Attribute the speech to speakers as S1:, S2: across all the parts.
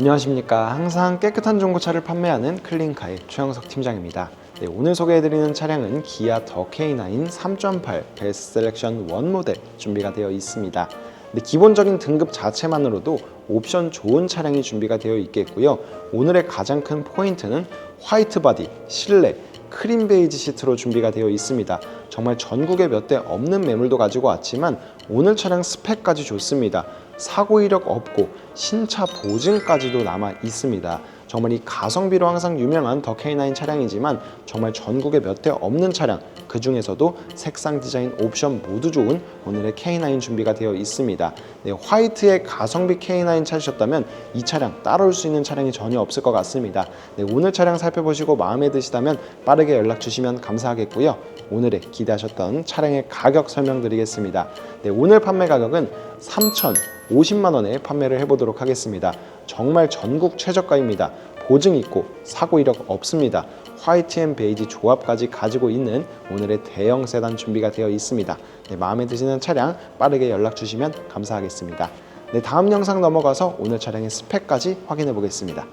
S1: 안녕하십니까. 항상 깨끗한 중고차를 판매하는 클린카의 최영석 팀장입니다. 네, 오늘 소개해드리는 차량은 기아 더 K9 3.8 베스트 셀렉션 1 모델 준비가 되어 있습니다. 근데 기본적인 등급 자체만으로도 옵션 좋은 차량이 준비가 되어 있겠고요. 오늘의 가장 큰 포인트는 화이트 바디, 실내, 크림 베이지 시트로 준비가 되어 있습니다. 정말 전국에 몇 대 없는 매물도 가지고 왔지만 오늘 차량 스펙까지 좋습니다. 사고 이력 없고 신차 보증까지도 남아 있습니다. 정말 이 가성비로 항상 유명한 더 K9 차량이지만 정말 전국에 몇 대 없는 차량 그 중에서도 색상 디자인 옵션 모두 좋은 오늘의 K9 준비가 되어 있습니다. 네, 화이트의 가성비 K9 찾으셨다면 이 차량 따라올 수 있는 차량이 전혀 없을 것 같습니다. 네, 오늘 차량 살펴보시고 마음에 드시다면 빠르게 연락 주시면 감사하겠고요. 오늘의 기대하셨던 차량의 가격 설명드리겠습니다. 네, 오늘 판매 가격은 3,050만 원에 판매를 해보도록 하겠습니다. 정말 전국 최저가입니다. 보증 있고 사고 이력 없습니다. 화이트 앤 베이지 조합까지 가지고 있는 오늘의 대형 세단 준비가 되어 있습니다. 네, 마음에 드시는 차량 빠르게 연락 주시면 감사하겠습니다. 네, 다음 영상 넘어가서 오늘 차량의 스펙까지 확인해 보겠습니다.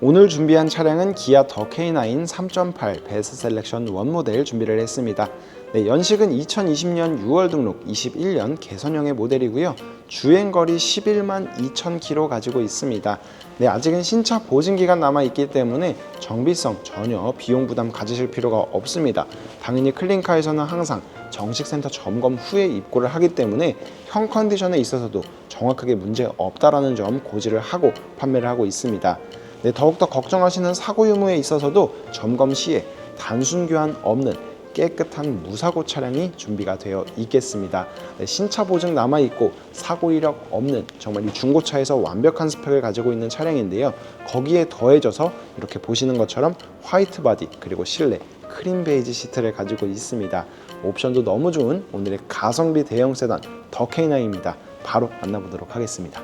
S1: 오늘 준비한 차량은 기아 더 K9 3.8 베스트 셀렉션 1 모델 준비를 했습니다. 네, 연식은 2020년 6월 등록 21년 개선형의 모델이고요. 주행거리 11만 2천 킬로 가지고 있습니다. 네, 아직은 신차 보증 기간 남아 있기 때문에 정비성 전혀 비용 부담 가지실 필요가 없습니다. 당연히 클린카에서는 항상 정식 센터 점검 후에 입고를 하기 때문에 형 컨디션에 있어서도 정확하게 문제 없다라는 점 고지를 하고 판매를 하고 있습니다. 네, 더욱더 걱정하시는 사고 유무에 있어서도 점검 시에 단순 교환 없는 깨끗한 무사고 차량이 준비가 되어 있겠습니다. 네, 신차 보증 남아 있고 사고 이력 없는 정말 이 중고차에서 완벽한 스펙을 가지고 있는 차량인데요. 거기에 더해져서 이렇게 보시는 것처럼 화이트 바디 그리고 실내 크림 베이지 시트를 가지고 있습니다. 옵션도 너무 좋은 오늘의 가성비 대형 세단 더 K9입니다. 바로 만나보도록 하겠습니다.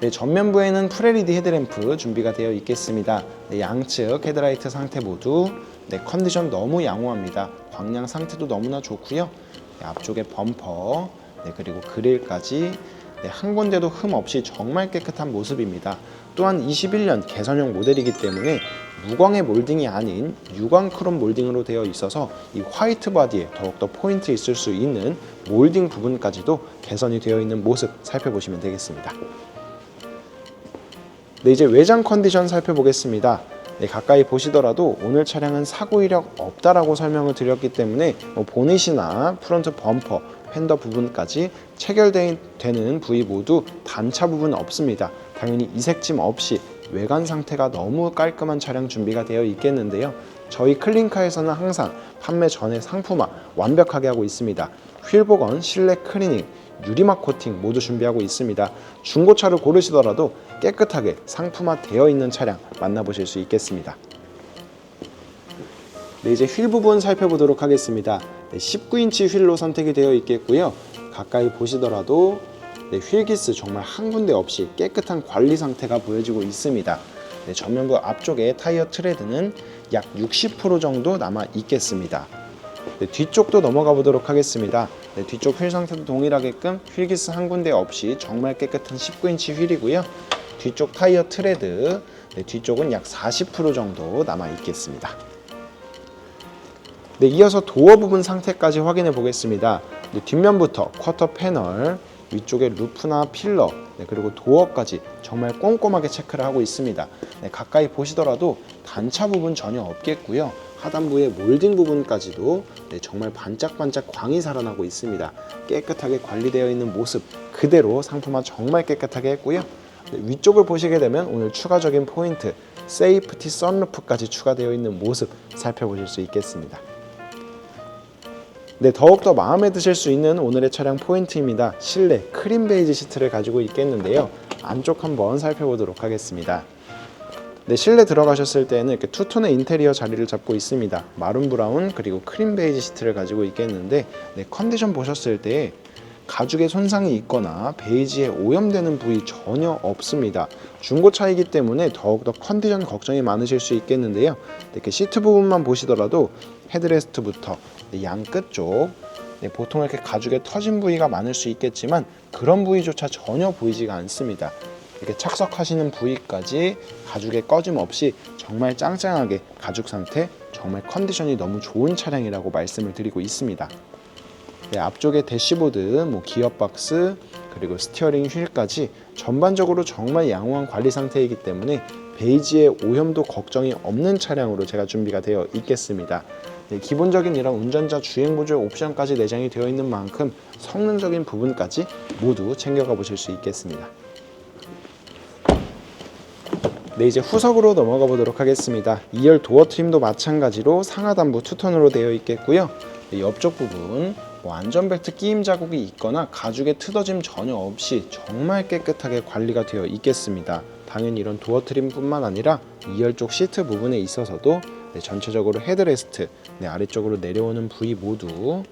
S1: 네, 전면부에는 프레리디 헤드램프 준비가 되어 있겠습니다. 네, 양측 헤드라이트 상태 모두 네, 컨디션 너무 양호합니다. 광량 상태도 너무나 좋고요. 네, 앞쪽에 범퍼 네, 그리고 그릴까지 네, 한 군데도 흠 없이 정말 깨끗한 모습입니다. 또한 21년 개선형 모델이기 때문에 무광의 몰딩이 아닌 유광 크롬 몰딩으로 되어 있어서 이 화이트 바디에 더욱더 포인트 있을 수 있는 몰딩 부분까지도 개선이 되어 있는 모습 살펴보시면 되겠습니다. 네, 이제 외장 컨디션 살펴보겠습니다. 네, 가까이 보시더라도 오늘 차량은 사고 이력 없다라고 설명을 드렸기 때문에 뭐 보닛이나 프론트 범퍼, 팬더 부분까지 체결되는 부위 모두 단차 부분 없습니다. 당연히 이색짐 없이 외관 상태가 너무 깔끔한 차량 준비가 되어 있겠는데요. 저희 클린카에서는 항상 판매 전에 상품화 완벽하게 하고 있습니다. 휠 복원, 실내 클리닝, 유리막 코팅 모두 준비하고 있습니다. 중고차를 고르시더라도 깨끗하게 상품화 되어 있는 차량 만나보실 수 있겠습니다. 네, 이제 휠 부분 살펴보도록 하겠습니다. 네, 19인치 휠로 선택이 되어 있겠고요. 가까이 보시더라도 네, 휠기스 정말 한 군데 없이 깨끗한 관리 상태가 보여지고 있습니다. 네, 전면부 앞쪽에 타이어 트레드는 약 60% 정도 남아 있겠습니다. 네, 뒤쪽도 넘어가 보도록 하겠습니다. 네, 뒤쪽 휠 상태도 동일하게끔 휠기스 한 군데 없이 정말 깨끗한 19인치 휠이고요. 뒤쪽 타이어 트레드, 네, 뒤쪽은 약 40% 정도 남아 있겠습니다. 네, 이어서 도어 부분 상태까지 확인해 보겠습니다. 네, 뒷면부터 쿼터 패널, 위쪽에 루프나 필러, 네, 그리고 도어까지 정말 꼼꼼하게 체크를 하고 있습니다. 네, 가까이 보시더라도 단차 부분 전혀 없겠고요. 하단부의 몰딩 부분까지도 네, 정말 반짝반짝 광이 살아나고 있습니다. 깨끗하게 관리되어 있는 모습 그대로 상품화 정말 깨끗하게 했고요. 네, 위쪽을 보시게 되면 오늘 추가적인 포인트 세이프티 썬루프까지 추가되어 있는 모습 살펴보실 수 있겠습니다. 네, 더욱더 마음에 드실 수 있는 오늘의 차량 포인트입니다. 실내 크림 베이지 시트를 가지고 있겠는데요. 안쪽 한번 살펴보도록 하겠습니다. 네, 실내 들어가셨을 때는 이렇게 투톤의 인테리어 자리를 잡고 있습니다. 마룬 브라운 그리고 크림 베이지 시트를 가지고 있겠는데 네, 컨디션 보셨을 때 가죽에 손상이 있거나 베이지에 오염되는 부위 전혀 없습니다. 중고차이기 때문에 더욱더 컨디션 걱정이 많으실 수 있겠는데요. 이렇게 시트 부분만 보시더라도 헤드레스트부터 양 끝쪽 네, 보통 이렇게 가죽에 터진 부위가 많을 수 있겠지만 그런 부위조차 전혀 보이지가 않습니다. 이렇게 착석하시는 부위까지 가죽에 꺼짐 없이 정말 짱짱하게 가죽 상태 정말 컨디션이 너무 좋은 차량이라고 말씀을 드리고 있습니다. 네, 앞쪽에 대시보드, 뭐 기어박스, 그리고 스티어링 휠까지 전반적으로 정말 양호한 관리 상태이기 때문에 베이지의 오염도 걱정이 없는 차량으로 제가 준비가 되어 있겠습니다. 네, 기본적인 이런 운전자 주행 보조 옵션까지 내장이 되어 있는 만큼 성능적인 부분까지 모두 챙겨가 보실 수 있겠습니다. 네 이제 후석으로 넘어가 보도록 하겠습니다. 2열 도어 트림도 마찬가지로 상하단부 투톤으로 되어 있겠고요. 네, 옆쪽 부분 뭐 안전벨트 끼임 자국이 있거나 가죽에 트어짐 전혀 없이 정말 깨끗하게 관리가 되어 있겠습니다. 당연히 이런 도어 트림뿐만 아니라 2열 쪽 시트 부분에 있어서도 네, 전체적으로 헤드레스트 네, 아래쪽으로 내려오는 부위 모두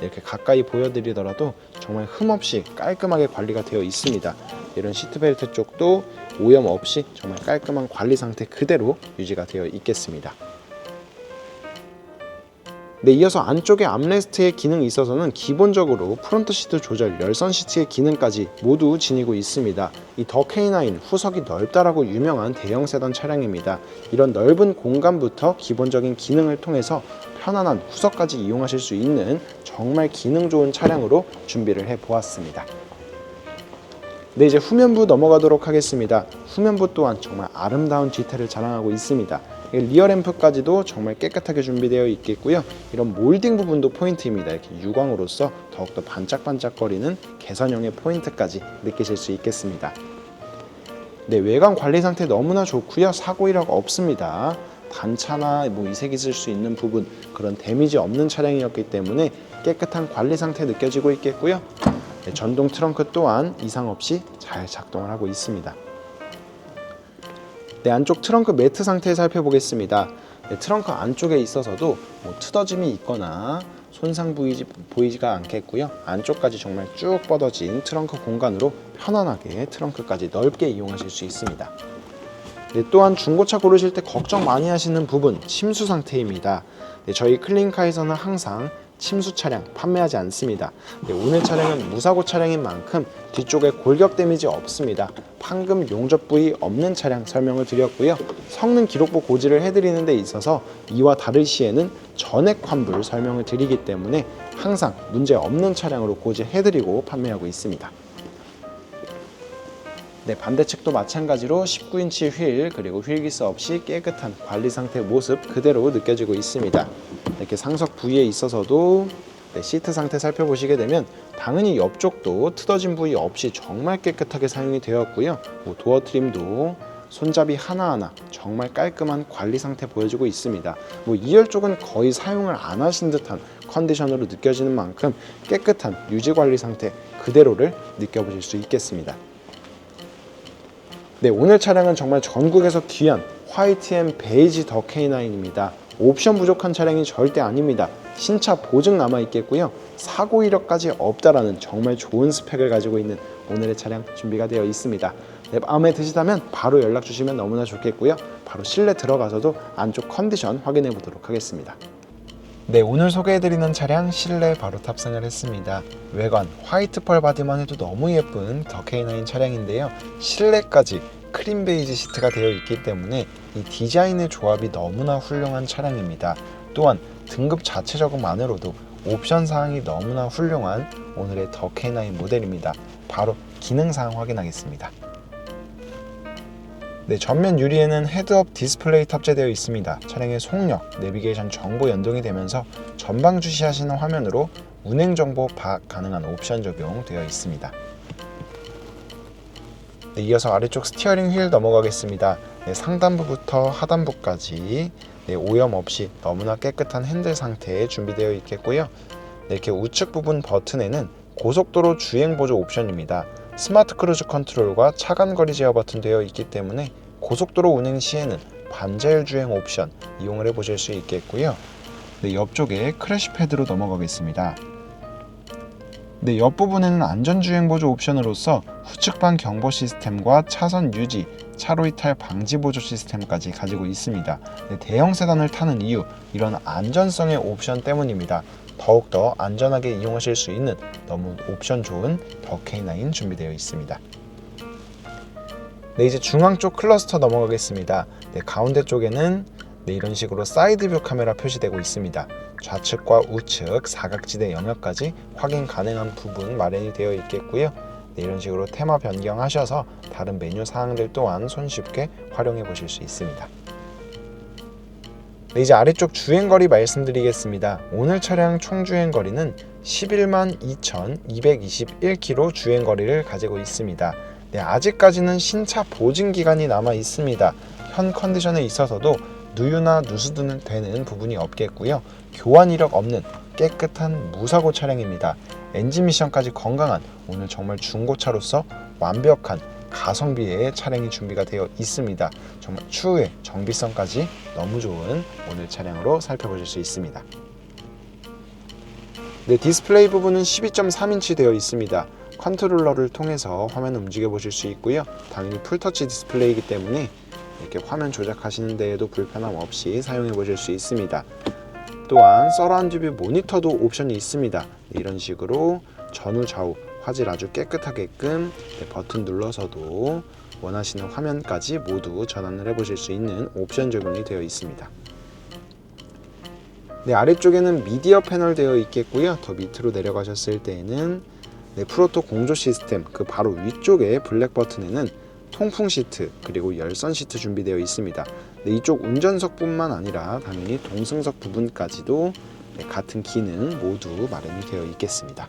S1: 이렇게 가까이 보여드리더라도 정말 흠없이 깔끔하게 관리가 되어 있습니다. 이런 시트벨트 쪽도 오염 없이 정말 깔끔한 관리 상태 그대로 유지가 되어 있겠습니다. 네, 이어서 안쪽에 암레스트의 기능이 있어서는 기본적으로 프론트 시트 조절, 열선 시트의 기능까지 모두 지니고 있습니다. 이 더 K9 후석이 넓다라고 유명한 대형 세단 차량입니다. 이런 넓은 공간부터 기본적인 기능을 통해서 편안한 후석까지 이용하실 수 있는 정말 기능 좋은 차량으로 준비를 해 보았습니다. 네, 이제 후면부 넘어가도록 하겠습니다. 후면부 또한 정말 아름다운 디테일을 자랑하고 있습니다. 이 리어 램프까지도 정말 깨끗하게 준비되어 있겠고요. 이런 몰딩 부분도 포인트입니다. 이렇게 유광으로서 더욱더 반짝반짝거리는 개선형의 포인트까지 느끼실 수 있겠습니다. 네, 외관 관리 상태 너무나 좋고요. 사고 이력 없습니다. 단차나 뭐 이색 있을 수 있는 부분 그런 데미지 없는 차량이었기 때문에 깨끗한 관리 상태 느껴지고 있겠고요. 네, 전동 트렁크 또한 이상 없이 잘 작동을 하고 있습니다. 네, 안쪽 트렁크 매트 상태 살펴보겠습니다. 네, 트렁크 안쪽에 있어서도 뭐 트어짐이 있거나 손상 보이지, 보이지가 않겠고요. 안쪽까지 정말 쭉 뻗어진 트렁크 공간으로 편안하게 트렁크까지 넓게 이용하실 수 있습니다. 네, 또한 중고차 고르실 때 걱정 많이 하시는 부분 침수 상태입니다. 네, 저희 클린카에서는 항상 침수 차량 판매하지 않습니다. 네, 오늘 차량은 무사고 차량인 만큼 뒤쪽에 골격 데미지 없습니다. 판금 용접 부위 없는 차량 설명을 드렸고요. 성능 기록부 고지를 해드리는 데 있어서 이와 다를 시에는 전액 환불 설명을 드리기 때문에 항상 문제 없는 차량으로 고지해드리고 판매하고 있습니다. 네, 반대측도 마찬가지로 19인치 휠 그리고 휠기스 없이 깨끗한 관리 상태 모습 그대로 느껴지고 있습니다. 이렇게 상석 부위에 있어서도 네, 시트 상태 살펴보시게 되면 당연히 옆쪽도 트어진 부위 없이 정말 깨끗하게 사용이 되었고요. 뭐 도어 트림도 손잡이 하나하나 정말 깔끔한 관리 상태 보여주고 있습니다. 뭐 2열 쪽은 거의 사용을 안 하신 듯한 컨디션으로 느껴지는 만큼 깨끗한 유지 관리 상태 그대로를 느껴보실 수 있겠습니다. 네, 오늘 차량은 정말 전국에서 귀한 화이트 앤 베이지 더 K9입니다. 옵션 부족한 차량이 절대 아닙니다. 신차 보증 남아 있겠고요. 사고 이력까지 없다라는 정말 좋은 스펙을 가지고 있는 오늘의 차량 준비가 되어 있습니다. 네, 마음에 드시다면 바로 연락 주시면 너무나 좋겠고요. 바로 실내 들어가서도 안쪽 컨디션 확인해 보도록 하겠습니다. 네, 오늘 소개해드리는 차량 실내 바로 탑승을 했습니다. 외관 화이트 펄 바디만 해도 너무 예쁜 더 K9 차량인데요. 실내까지 크림 베이지 시트가 되어 있기 때문에 이 디자인의 조합이 너무나 훌륭한 차량입니다. 또한 등급 자체적으로만으로도 옵션 사항이 너무나 훌륭한 오늘의 더 K9 모델입니다. 바로 기능 사항 확인하겠습니다. 네, 전면 유리에는 헤드업 디스플레이 탑재되어 있습니다. 차량의 속력, 내비게이션 정보 연동이 되면서 전방 주시하시는 화면으로 운행 정보 파악 가능한 옵션 적용되어 있습니다. 네, 이어서 아래쪽 스티어링 휠 넘어가겠습니다. 네, 상단부부터 하단부까지 네, 오염 없이 너무나 깨끗한 핸들 상태에 준비되어 있겠고요. 네, 이렇게 우측 부분 버튼에는 고속도로 주행 보조 옵션입니다. 스마트 크루즈 컨트롤과 차간 거리 제어 버튼 되어 있기 때문에 고속도로 운행 시에는 반자율 주행 옵션 이용을 해보실 수 있겠고요. 네, 옆쪽에 크래시 패드로 넘어가겠습니다. 네, 옆부분에는 안전주행 보조 옵션으로서 후측방 경보 시스템과 차선 유지, 차로 이탈 방지 보조 시스템까지 가지고 있습니다. 네, 대형 세단을 타는 이유, 이런 안전성의 옵션 때문입니다. 더욱더 안전하게 이용하실 수 있는 너무 옵션 좋은 더 K9 준비되어 있습니다. 네, 이제 중앙 쪽 클러스터 넘어가겠습니다. 네, 가운데 쪽에는 네, 이런 식으로 사이드뷰 카메라 표시되고 있습니다. 좌측과 우측 사각지대 영역까지 확인 가능한 부분 마련이 되어 있겠고요. 네, 이런 식으로 테마 변경하셔서 다른 메뉴 사항들 또한 손쉽게 활용해 보실 수 있습니다. 네, 이제 아래쪽 주행거리 말씀드리겠습니다. 오늘 차량 총 주행거리는 11만 2,221km 주행거리를 가지고 있습니다. 네, 아직까지는 신차 보증 기간이 남아 있습니다. 현 컨디션에 있어서도 누유나 누수는 되는 부분이 없겠고요. 교환 이력 없는 깨끗한 무사고 차량입니다. 엔진 미션까지 건강한 오늘 정말 중고차로서 완벽한 가성비의 차량이 준비가 되어 있습니다. 정말 추후에 정비성까지 너무 좋은 오늘 차량으로 살펴보실 수 있습니다. 네, 디스플레이 부분은 12.3인치 되어 있습니다. 컨트롤러를 통해서 화면 움직여 보실 수 있고요. 당연히 풀터치 디스플레이이기 때문에 이렇게 화면 조작하시는 데에도 불편함 없이 사용해 보실 수 있습니다. 또한 서라운드 뷰 모니터도 옵션이 있습니다. 이런 식으로 전후 좌우 화질 아주 깨끗하게끔 네, 버튼 눌러서도 원하시는 화면까지 모두 전환을 해 보실 수 있는 옵션 적용이 되어 있습니다. 네, 아래쪽에는 미디어 패널 되어 있겠고요. 더 밑으로 내려가셨을 때에는 네, 프로토 공조 시스템 그 바로 위쪽에 블랙 버튼에는 통풍 시트 그리고 열선 시트 준비되어 있습니다. 네, 이쪽 운전석뿐만 아니라 당연히 동승석 부분까지도 네, 같은 기능 모두 마련이 되어 있겠습니다.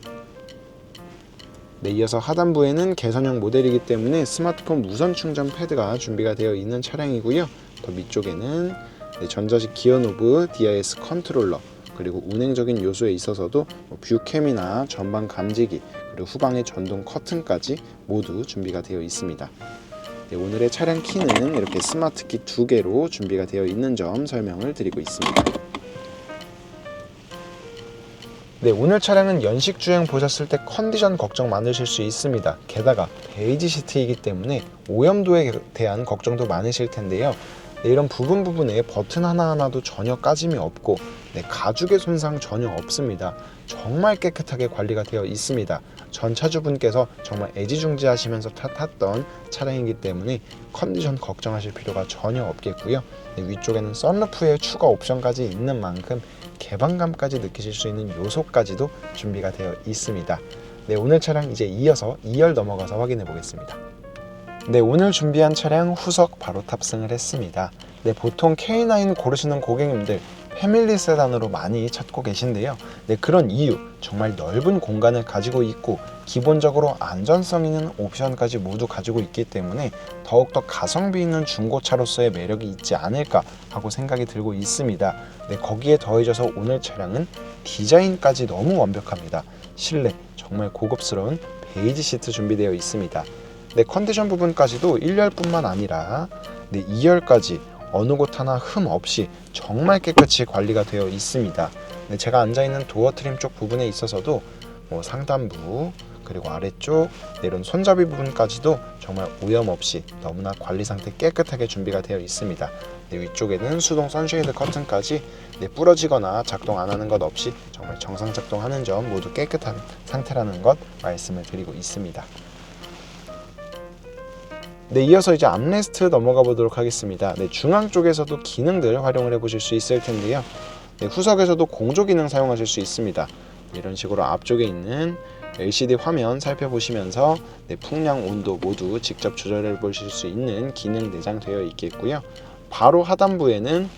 S1: 네, 이어서 하단부에는 개선형 모델이기 때문에 스마트폰 무선 충전 패드가 준비가 되어 있는 차량이고요. 더 밑쪽에는 네, 전자식 기어 노브, DIS 컨트롤러 그리고 운행적인 요소에 있어서도 뭐 뷰캠이나 전방 감지기 그리고 후방의 전동 커튼까지 모두 준비가 되어 있습니다. 네, 오늘의 차량 키는 이렇게 스마트 키 두 개로 준비가 되어 있는 점 설명을 드리고 있습니다. 네, 오늘 차량은 연식 주행 보셨을 때 컨디션 걱정 많으실 수 있습니다. 게다가 베이지 시트이기 때문에 오염도에 대한 걱정도 많으실 텐데요. 네, 이런 부분 부분에 버튼 하나하나도 전혀 까짐이 없고 네, 가죽의 손상 전혀 없습니다. 정말 깨끗하게 관리가 되어 있습니다. 전 차주분께서 정말 애지중지하시면서 타- 탔던 차량이기 때문에 컨디션 걱정하실 필요가 전혀 없겠고요. 네, 위쪽에는 썬루프의 추가 옵션까지 있는 만큼 개방감까지 느끼실 수 있는 요소까지도 준비가 되어 있습니다. 네, 오늘 차량 이제 이어서 2열 넘어가서 확인해 보겠습니다. 네, 오늘 준비한 차량 후석 바로 탑승을 했습니다. 네, 보통 K9 고르시는 고객님들 패밀리 세단으로 많이 찾고 계신데요. 네, 그런 이유 정말 넓은 공간을 가지고 있고 기본적으로 안전성 있는 옵션까지 모두 가지고 있기 때문에 더욱더 가성비 있는 중고차로서의 매력이 있지 않을까 하고 생각이 들고 있습니다. 네, 거기에 더해져서 오늘 차량은 디자인까지 너무 완벽합니다. 실내 정말 고급스러운 베이지 시트 준비되어 있습니다. 네, 컨디션 부분까지도 1열뿐만 아니라 네, 2열까지 어느 곳 하나 흠 없이 정말 깨끗이 관리가 되어 있습니다. 네, 제가 앉아 있는 도어 트림 쪽 부분에 있어서도 뭐 상단부 그리고 아래쪽 네, 이런 손잡이 부분까지도 정말 오염 없이 너무나 관리 상태 깨끗하게 준비가 되어 있습니다. 네, 위쪽에는 수동 선쉐이드 커튼까지 네, 부러지거나 작동 안 하는 것 없이 정말 정상 작동하는 점 모두 깨끗한 상태라는 것 말씀을 드리고 있습니다. 네, 이어서 이제 암레스트 넘어가 보도록 하겠습니다. 네, 중앙 쪽에서도 기능들 활용을 해보실 수 있을 텐데요. 네, 후석에서도 공조 기능 사용하실 수 있습니다. 네, 이런 식으로 앞쪽에 있는 LCD 화면 살펴보시면서 네, 풍량, 온도 모두 직접 조절해 보실 수 있는 기능 내장되어 있겠고요. 바로 하단부에는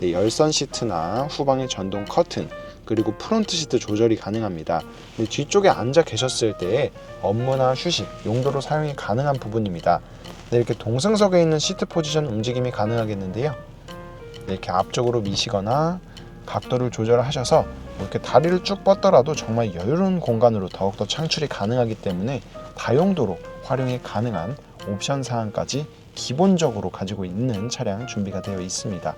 S1: 네, 열선 시트나 후방의 전동 커튼 그리고 프론트 시트 조절이 가능합니다. 네, 뒤쪽에 앉아 계셨을 때 업무나 휴식 용도로 사용이 가능한 부분입니다. 네, 이렇게 동승석에 있는 시트 포지션 움직임이 가능하겠는데요. 네, 이렇게 앞쪽으로 미시거나 각도를 조절하셔서 뭐 이렇게 다리를 쭉 뻗더라도 정말 여유로운 공간으로 더욱더 창출이 가능하기 때문에 다용도로 활용이 가능한 옵션 사항까지 기본적으로 가지고 있는 차량 준비가 되어 있습니다.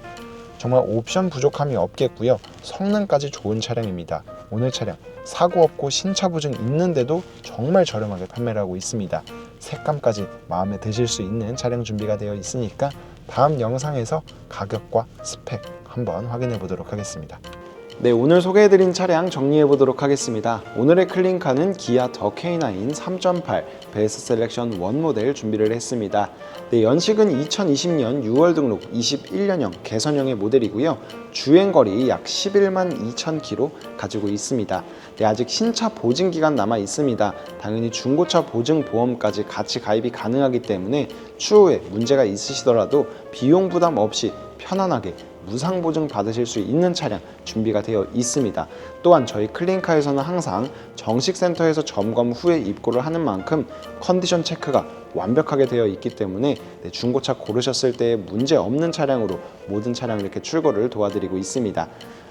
S1: 정말 옵션 부족함이 없겠고요. 성능까지 좋은 차량입니다. 오늘 차량 사고 없고 신차 보증 있는데도 정말 저렴하게 판매를 하고 있습니다. 색감까지 마음에 드실 수 있는 차량 준비가 되어 있으니까 다음 영상에서 가격과 스펙 한번 확인해 보도록 하겠습니다. 네, 오늘 소개해드린 차량 정리해 보도록 하겠습니다. 오늘의 클린카는 기아 더 K9 3.8 베스트 셀렉션 1 모델 준비를 했습니다. 네, 연식은 2020년 6월 등록 21년형 개선형의 모델이고요. 주행거리 약 11만 2천 킬로 가지고 있습니다. 네, 아직 신차 보증 기간 남아 있습니다. 당연히 중고차 보증 보험까지 같이 가입이 가능하기 때문에 추후에 문제가 있으시더라도 비용 부담 없이 편안하게 무상 보증 받으실 수 있는 차량 준비가 되어 있습니다. 또한 저희 클린카에서는 항상 정식 센터에서 점검 후에 입고를 하는 만큼 컨디션 체크가 완벽하게 되어 있기 때문에 네, 중고차 고르셨을 때 문제 없는 차량으로 모든 차량 이렇게 출고를 도와드리고 있습니다.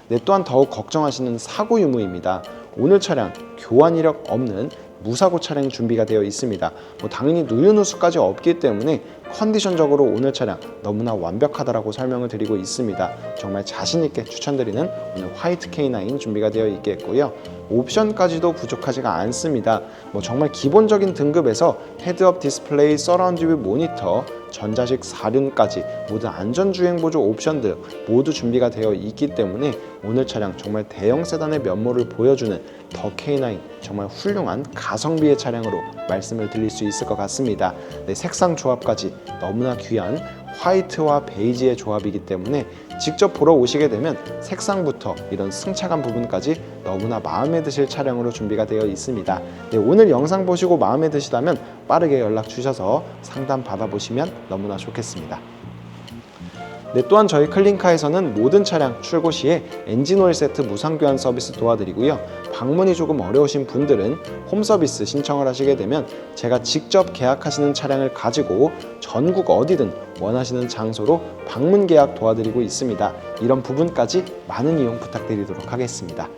S1: 네, 또한 더욱 걱정하시는 사고 유무입니다. 오늘 차량 교환 이력 없는 무사고 차량 준비가 되어 있습니다. 뭐 당연히 누유 누수까지 없기 때문에 컨디션적으로 오늘 차량 너무나 완벽하다라고 설명을 드리고 있습니다. 정말 자신 있게 추천드리는 오늘 화이트 K9 준비가 되어 있겠고요. 옵션까지도 부족하지가 않습니다. 뭐 정말 기본적인 등급에서 헤드업 디스플레이, 서라운드 뷰 모니터, 전자식 사륜까지 모든 안전주행 보조 옵션들 모두 준비가 되어 있기 때문에 오늘 차량 정말 대형 세단의 면모를 보여주는 더 K9 정말 훌륭한 가성비의 차량으로 말씀을 드릴 수 있을 것 같습니다. 네, 색상 조합까지 너무나 귀한 화이트와 베이지의 조합이기 때문에 직접 보러 오시게 되면 색상부터 이런 승차감 부분까지 너무나 마음에 드실 차량으로 준비가 되어 있습니다. 네, 오늘 영상 보시고 마음에 드시다면 빠르게 연락 주셔서 상담 받아보시면 너무나 좋겠습니다. 네, 또한 저희 클린카에서는 모든 차량 출고 시에 엔진오일 세트 무상 교환 서비스 도와드리고요. 방문이 조금 어려우신 분들은 홈 서비스 신청을 하시게 되면 제가 직접 계약하시는 차량을 가지고 전국 어디든 원하시는 장소로 방문 계약 도와드리고 있습니다. 이런 부분까지 많은 이용 부탁드리도록 하겠습니다.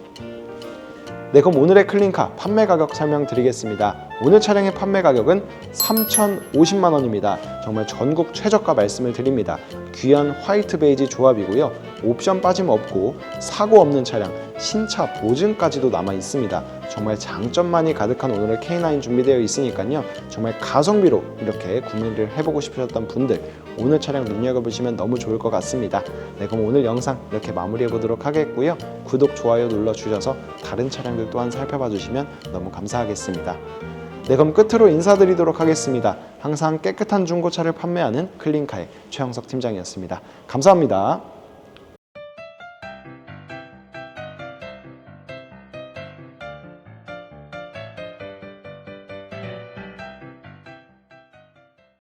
S1: 네, 그럼 오늘의 클린카 판매 가격 설명드리겠습니다. 오늘 차량의 판매 가격은 3,050만 원입니다. 정말 전국 최저가 말씀을 드립니다. 귀한 화이트 베이지 조합이고요. 옵션 빠짐 없고 사고 없는 차량, 신차 보증까지도 남아 있습니다. 정말 장점만이 가득한 오늘의 K9 준비되어 있으니까요. 정말 가성비로 이렇게 구매를 해보고 싶으셨던 분들 오늘 차량 눈여겨보시면 너무 좋을 것 같습니다. 네, 그럼 오늘 영상 이렇게 마무리해 보도록 하겠고요. 구독, 좋아요 눌러주셔서 다른 차량들 또한 살펴봐 주시면 너무 감사하겠습니다. 네, 그럼 끝으로 인사드리도록 하겠습니다. 항상 깨끗한 중고차를 판매하는 클린카의 최영석 팀장이었습니다. 감사합니다.